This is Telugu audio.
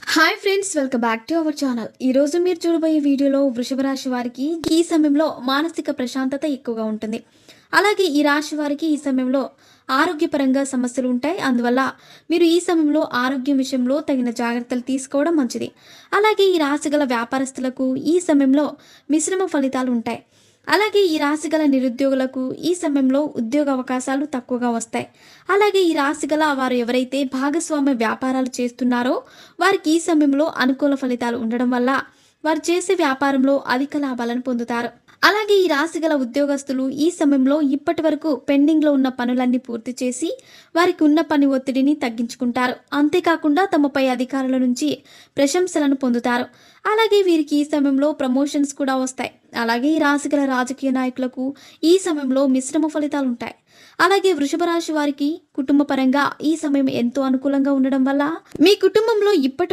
Hi friends welcome back to our channel ఈ రోజు మీరు చూడబోయే వీడియోలో వృషభ రాశి వారికి ఈ సమయంలో మానసిక ప్రశాంతత ఎక్కువగా ఉంటుంది. అలాగే ఈ రాశి వారికి ఈ సమయంలో ఆరోగ్యపరంగా సమస్యలు ఉంటాయి. అందువల్ల మీరు ఈ సమయంలో ఆరోగ్యం విషయంలో తగిన జాగ్రత్తలు తీసుకోవడం మంచిది. అలాగే ఈ రాశి గల వ్యాపారస్తులకు ఈ సమయంలో మిశ్రమ ఫలితాలు ఉంటాయి. అలాగే ఈ రాశి గల నిరుద్యోగులకు ఈ సమయంలో ఉద్యోగ అవకాశాలు తక్కువగా వస్తాయి. అలాగే ఈ రాశి గల వారు ఎవరైతే భాగస్వామ్య వ్యాపారాలు చేస్తున్నారో వారికి ఈ సమయంలో అనుకూల ఫలితాలు ఉండడం వల్ల వారు చేసే వ్యాపారంలో అధిక లాభాలను పొందుతారు. అలాగే ఈ రాశి గల ఉద్యోగస్తులు ఈ సమయంలో ఇప్పటి వరకు పెండింగ్లో ఉన్న పనులన్నీ పూర్తి చేసి వారికి ఉన్న పని ఒత్తిడిని తగ్గించుకుంటారు. అంతేకాకుండా తమపై అధికారుల నుంచి ప్రశంసలను పొందుతారు. అలాగే వీరికి ఈ సమయంలో ప్రమోషన్స్ కూడా వస్తాయి. అలాగే ఈ రాశి గల రాజకీయ నాయకులకు ఈ సమయంలో మిశ్రమ ఫలితాలు ఉంటాయి అలాగే వృషభ రాశి వారికి కుటుంబ పరంగా ఈ సమయం ఎంతో అనుకూలంగా ఉండడం వల్ల మీ కుటుంబంలో ఇప్పటి